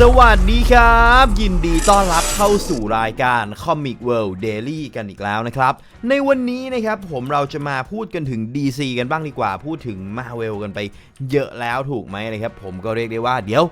สวัสดีครับ ยินดีต้อนรับเข้าสู่รายการ Comic World Daily กันอีกแล้วนะครับ ในวันนี้นะครับผมเราจะมาพูดกันถึง DC กันบ้างดีกว่า พูดถึง Marvel กันไปเยอะแล้วถูกไหมนะครับ ผมก็เรียกได้ว่าเดี๋ยว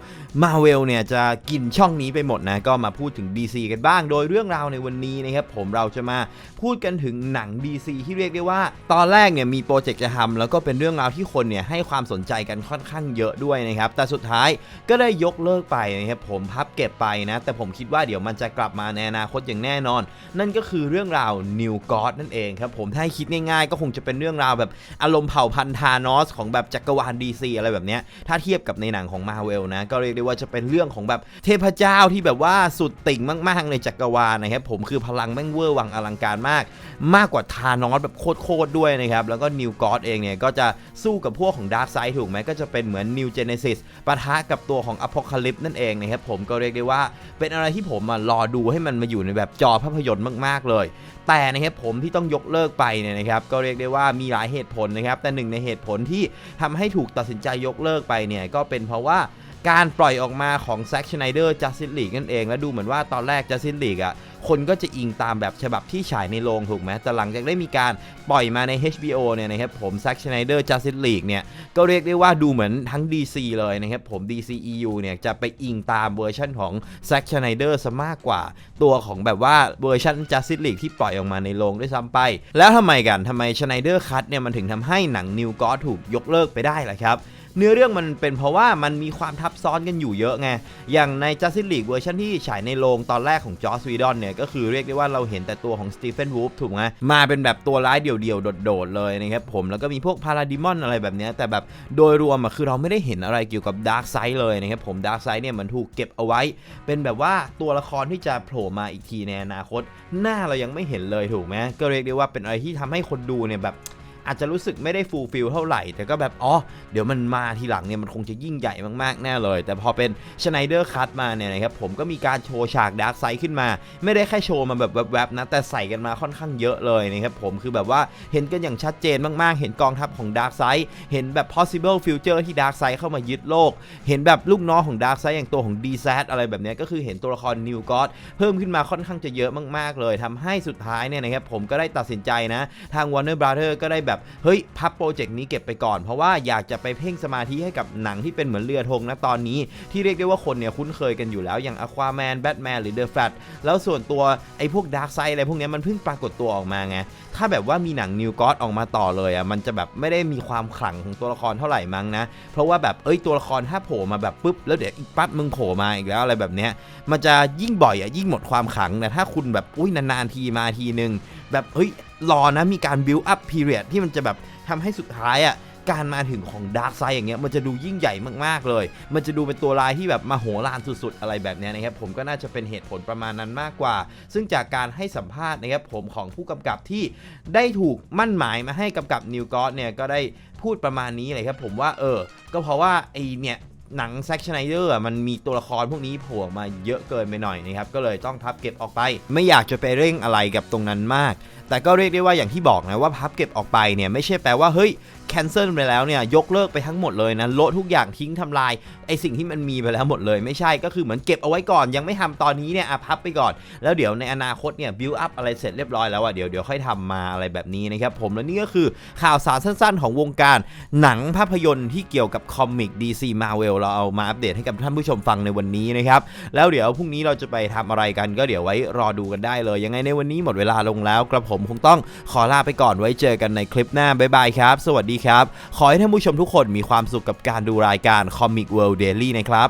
Marvel เนี่ยจะกินช่องนี้ไปหมดนะ ก็มาพูดถึง DC กันบ้าง โดยเรื่องราวในวันนี้นะครับผมเราจะมาพูดกันถึงหนัง DC ที่เรียกได้ว่า ตอนแรกเนี่ยมีโปรเจกต์จะทำแล้วก็เป็นเรื่องราวที่คนเนี่ยให้ความสนใจกันค่อนข้างเยอะด้วยนะครับแต่สุดท้ายก็ได้ยกเลิกไปนะครับผมพับเก็บไปนะ แต่ผมคิดว่าเดี๋ยวมันจะกลับมาในอนาคตอย่างแน่นอน นั่นก็คือเรื่องราว New God นั่นเองครับผมถ้าให้คิดง่ายๆ ก็คงจะเป็นเรื่องราวแบบอารมณ์เผ่าพันธุ์ธานอสของแบบจักรวาล DC อะไรแบบเนี้ยถ้าเทียบกับในหนังของ Marvel นะก็เรียกได้ว่าจะเป็นเรื่องของแบบเทพเจ้าที่แบบว่าสุดติ่งมากๆ ในจักรวาลนะครับผมคือพลังแม่งเวอร์วังอลังการมาก มากกว่าธานอสแบบโคตรๆด้วยนะครับแล้วก็ New God เองเนี่ยก็จะสู้กับพวกของ Dark Side ถูกไหมก็จะเป็นเหมือน New Genesis ปะทะกับตัวของ Apocalypse นั่นเองนะครับผมก็เรียกได้ว่าเป็นอะไรที่ผมรอดูให้มันมาอยู่ในแบบจอภาพยนตร์มาก ๆ เลย แต่นะครับผมที่ต้องยกเลิกไปเนี่ยนะครับก็เรียกได้ว่ามีหลายเหตุผลนะครับแต่หนึ่งในเหตุผลที่ทำให้ถูกตัดสินใจยกเลิกไปเนี่ยก็เป็นเพราะว่าการปล่อยออกมาของ Zack Snyder Justice League นั่นเองและดูเหมือนว่าตอนแรกจัสซินลีกอะ่ะ คนก็จะอิงตามแบบฉบับที่ฉายในโรงถูกไหมแต่หลังจากได้มีการปล่อยมาใน HBO เนี่ยนะครับผม Zack Snyder Justice League เนี่ยก็เรียกได้ว่าดูเหมือนทั้ง DC เลยนะครับผม DCEU เนี่ยจะไปอิงตามเวอร์ชันของ Zack Snyder ซะมากกว่า ตัวของแบบว่าเวอร์ชัน Justice League ที่ปล่อยออกมาในโรงด้วยซ้ำไป แล้วทำไมกันทำไม Snyder Cut เนี่ยมันถึงทำให้หนัง New God ถูกยกเลิกไปได้ล่ะครับ เนื้อเรื่องมันเป็นเพราะว่ามันมีความทับซ้อนกันอยู่เยอะไง อย่างใน Justice League เวอร์ชันที่ฉายในโรงตอนแรกของจอร์ w วีดอนเนี่ยก็คือเรียกได้ว่าเราเห็นแต่ตัวของสตีเฟนวูฟถูกไหมมาเป็นแบบตัวร้ายเดี่ยวๆ โดดๆ เลยนะครับผม แล้วก็มีพวกพาราดิมอนอะไรแบบนี้ แต่แบบโดยรวมอะคือเราไม่ได้เห็นอะไรเกี่ยวกับดาร์กไซด์เลยนะครับผมดาร์กไซด์เนี่ยมันถูกเก็บเอาไว้ เป็นแบบว่าตัวละครที่จะโผล่มาอีกทีในอนาคต หน้าเรายังไม่เห็นเลยถูกไหมก็เรียกได้ว่าเป็นอะไรที่ทำให้คนดูเนี่ยแบบ อาจจะรู้สึกไม่ได้ฟูลฟิลเท่าไหร่ แต่ก็แบบ อ๋อ เดี๋ยวมันมาทีหลังเนี่ยมันคงจะยิ่งใหญ่มากๆ แน่เลย แต่พอเป็นชไนเดอร์คัตมาเนี่ยนะครับผมก็มีการโชว์ฉากดาร์กไซด์ขึ้นมา ไม่ได้แค่โชว์มาแบบแวบๆนะแต่ใส่กันมาค่อนข้างเยอะเลยนะครับผมคือแบบว่าเห็นกันอย่างชัดเจนมากๆ เห็นกองทัพของดาร์กไซด์เห็นแบบ possible future ที่ดาร์กไซด์เข้ามายึดโลก เห็นแบบลูกน้องของดาร์กไซด์อย่างตัวของ d z อะไรแบบนี้ก็คือเห็นตัวละครนิวกอ d เพิ่มขึ้นมาค่อนข้างจะเยอะมากๆเลยทำให้สุดท้ายเนี่ยนะครับผมก็ได้ตัดสินใจนะทาง Warner Brother ก็ได้แบบเฮ้ยพับโปรเจกต์นี้เก็บไปก่อน เพราะว่าอยากจะไปเพ่งสมาธิให้กับหนังที่เป็นเหมือนเรือธงนะตอนนี้ ที่เรียกได้ว่าคนเนี่ยคุ้นเคยกันอยู่แล้วอย่าง Aquaman Batman หรือ The Flash แล้วส่วนตัวไอ้พวก Dark Side อะไรพวกนี้มันเพิ่งปรากฏตัวออกมาไงถ้าแบบว่ามีหนัง New God ออกมาต่อเลยอะมันจะแบบไม่ได้มีความขลังของตัวละครเท่าไหร่มั้งนะ เพราะว่าแบบเอ้ยตัวละครถ้าโผล่มาแบบปุ๊บแล้วเดี๋ยวอีกปั๊บมึงโผล่มาอีกแล้วอะไรแบบเนี้ยมันจะยิ่งบ่อยอะยิ่งหมดความขลังแต่ถ้าคุณแบบอุ้ยนานๆทีมาทีนึงแบบเฮ้ย รอนะมีการ build up period ที่มันจะแบบทำให้สุดท้ายอะการมาถึงของดาร์กไซด์อย่างเงี้ยมันจะดูยิ่งใหญ่มากๆเลย มันจะดูเป็นตัวร้ายที่แบบมาโหฬารสุดๆ อะไรแบบเนี้ยนะครับ ผมก็น่าจะเป็นเหตุผลประมาณนั้นมากกว่า ซึ่งจากการให้สัมภาษณ์นะครับผมของผู้กำกับที่ได้ถูกมั่นหมายมาให้กำกับนิวกอ d เนี่ยก็ได้พูดประมาณนี้เลยครับผมว่าเออ ก็เพราะว่าไอเนี่ยหนังแซ็กชไนเดอร์มันมีตัวละครพวกนี้โผล่มาเยอะเกินไปหน่อยนะครับ ก็เลยต้องพับเก็บออกไป ไม่อยากจะไปเร่งอะไรกับตรงนั้นมาก แต่ก็เรียกได้ว่าอย่างที่บอกนะว่าพับเก็บออกไปเนี่ยไม่ใช่แปลว่าเฮ้ยแคนเซิลไปแล้วเนี่ยยกเลิกไปทั้งหมดเลยนะโละทุกอย่างทิ้งทำลายไอสิ่งที่มันมีไปแล้วหมดเลย ไม่ใช่ก็คือเหมือนเก็บเอาไว้ก่อนยังไม่ทำตอนนี้เนี่ยอะพับไปก่อน แล้วเดี๋ยวในอนาคตเนี่ยบิวอัพอะไรเสร็จเรียบร้อยแล้วอะเดี๋ยวเดี๋ยวค่อยทำมาอะไรแบบนี้นะครับผมและนี่ก็คือข่าวสารสั้นๆ ของวงการหนังภาพยนตร์ที่เกี่ยวกับคอมิก DC Marvel เราเอามาอัปเดตให้กับท่านผู้ชมฟังในวันนี้นะครับแล้วเดี๋ยวพรุ่งนี้เราจะไปทำอะไรกันก็เดี๋ยวไว้รอดูกันได้เลย ยังไงในวันนี้หมดเวลาลงแล้วกระผมคงต้องขอลาไปก่อนไว้เจอกันในคลิปหน้าบ๊ายบายครับ สวัสดีครับ ขอให้ท่านผู้ชมทุกคนมีความสุขกับการดูรายการ Comic World Daily นะครับ